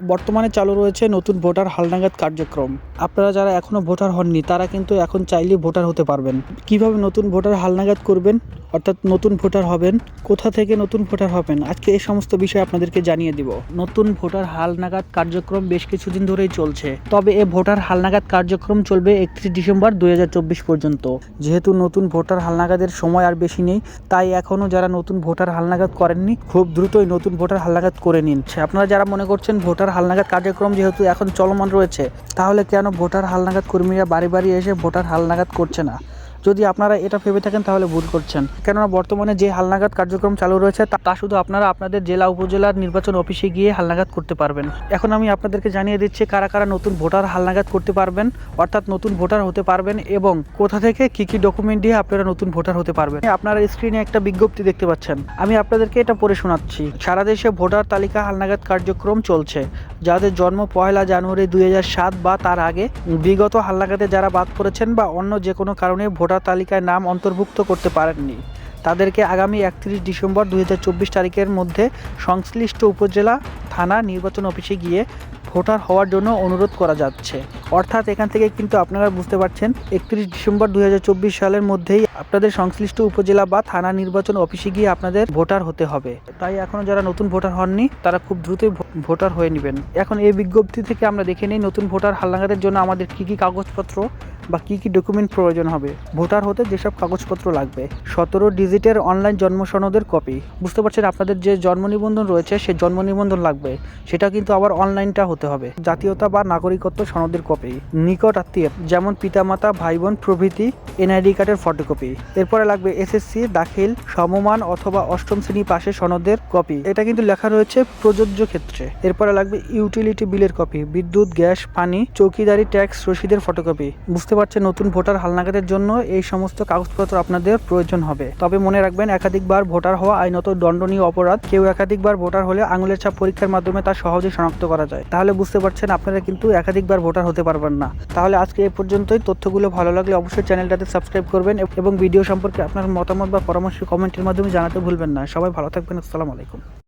বর্তমানে চালু রয়েছে নতুন ভোটার হালনাগাদ কার্যক্রম। আপনারা যারা এখনও ভোটার হননি, তারা কিন্তু এখন চাইলেই ভোটার হতে পারবেন। কীভাবে নতুন ভোটার হালনাগাদ করবেন, অর্থাৎ নতুন ভোটার হবেন, কোথা থেকে নতুন ভোটার হবেন, আজকে এই সমস্ত বিষয় আপনাদেরকে জানিয়ে দিব। নতুন ভোটার হালনাগাদ কার্যক্রম বেশ কিছুদিন ধরেই চলছে। তবে এ ভোটার হালনাগাদ কার্যক্রম চলবে একত্রিশ ডিসেম্বর দুই হাজার চব্বিশ পর্যন্ত। যেহেতু নতুন ভোটার হালনাগাদের সময় আর বেশি নেই, তাই এখনও যারা নতুন ভোটার হালনাগাদ করেননি, খুব দ্রুতই নতুন ভোটার হালনাগাদ করে নিন। আপনারা যারা মনে করছেন ভোটার হালনাগাদ কার্যক্রম যেহেতু এখন চলমান রয়েছে, তাহলে কেন ভোটার হালনাগাদ কর্মীরা বাড়ি বাড়ি এসে ভোটার হালনাগাদ করছে না? যদি আপনারা এটা ভেবে থাকেন, তাহলে ভুল করছেন। কেননা বর্তমানে যে হালনাগাদ কার্যক্রম চালু রয়েছে, তা- শুধু আপনারা আপনাদের জেলা উপজেলার নির্বাচন অফিসে গিয়ে হালনাগাদ করতে পারবেন। এখন আমি আপনাদেরকে জানিয়ে দিচ্ছি কারা কারা নতুন ভোটার হালনাগাদ করতে পারবেন, অর্থাৎ নতুন ভোটার হতে পারবেন এবং কোথা থেকে কি কি ডকুমেন্ট দিয়ে আপনারা নতুন ভোটার হতে পারবেন। আপনারা স্ক্রিনে একটা বিজ্ঞপ্তি দেখতে পাচ্ছেন। আমি আপনাদেরকে এটা পড়ে শোনাচ্ছি। সারা দেশে ভোটার তালিকা হালনাগাদ কার্যক্রম চলছে। যাদের জন্ম পয়লা জানুয়ারি দুই বা তার আগে, বিগত হালনাগাদে যারা বাদ পড়েছেন বা অন্য যে কোনো কারণে ভোটার তালিকায় নাম অন্তর্ভুক্ত করতে পারেননি। তাদেরকে আগামী একত্রিশ ডিসেম্বর দুই হাজার চব্বিশ তারিখের মধ্যে সংশ্লিষ্ট উপজেলা, থানা, নির্বাচন অফিসে গিয়ে ভোটার হওয়ার জন্য অনুরোধ করা যাচ্ছে। অর্থাৎ এখান থেকে কিন্তু আপনারা বুঝতে পারছেন, একত্রিশ ডিসেম্বর দুই হাজার চব্বিশ সালের মধ্যেই আপনাদের সংশ্লিষ্ট উপজেলা বা থানা নির্বাচন অফিসে গিয়ে আপনাদের ভোটার হতে হবে। তাই এখনও যারা নতুন ভোটার হননি, তারা খুব দ্রুতই ভোটার হয়ে নেবেন। এখন এই বিজ্ঞপ্তি থেকে আমরা দেখে নিই নতুন ভোটার হালনাগাদের জন্য আমাদের কী কী কাগজপত্র বা কী কী ডকুমেন্ট প্রয়োজন হবে। ভোটার হতে যেসব কাগজপত্র লাগবে। সতেরো ডিজিটের অনলাইন জন্ম সনদের কপি। বুঝতে পারছেন, আপনাদের যে জন্ম নিবন্ধন রয়েছে, সে জন্ম নিবন্ধন লাগবে। সেটা কিন্তু আবার অনলাইনটা হতে হবে। জাতীয়তা বা নাগরিকত্ব সনদের কপি। নিকট আত্মীয়, যেমন পিতামাতা ভাই বোন প্রভৃতি, এনআইডি কার্ডের ফটোকপি। এরপরে লাগবে এসএসসি দাখিল, সমমান অথবা অষ্টম শ্রেণি পাশে সনদের কপি। এটা কিন্তু লেখা রয়েছে প্রযোজ্য ক্ষেত্রে। এরপরে লাগবে ইউটিলিটি বিলের কপি। বিদ্যুৎ, গ্যাস, পানি, চৌকিদারি ট্যাক্স রসিদের ফটোকপি বুঝতে পারছেন নতুন ভোটার হালনাগাদের জন্য এই সমস্ত কাগজপত্র আপনাদের প্রয়োজন হবে। তবে মনে রাখবেন, একাধিকবার ভোটার হওয়া আইনত দণ্ডনীয় অপরাধ। কেউ একাধিকবার ভোটার হলে আঙুলের ছাপ পরীক্ষার মাধ্যমে তা সহজে শনাক্ত করা যায়। তাহলে বুঝতে পারছেন আপনারা কিন্তু একাধিকবার ভোটার হতে পারবেন না। তাহলে আজকে এ পর্যন্তই। তথ্যগুলো ভালো লাগলে অবশ্যই চ্যানেলটাতে সাবস্ক্রাইব করবেন এবং ভিডিও সম্পর্কে আপনার মতামত বা পরামর্শ কমেন্টের মাধ্যমে জানাতে ভুলবেন না। সবাই ভালো থাকবেন। আসসালামু আলাইকুম।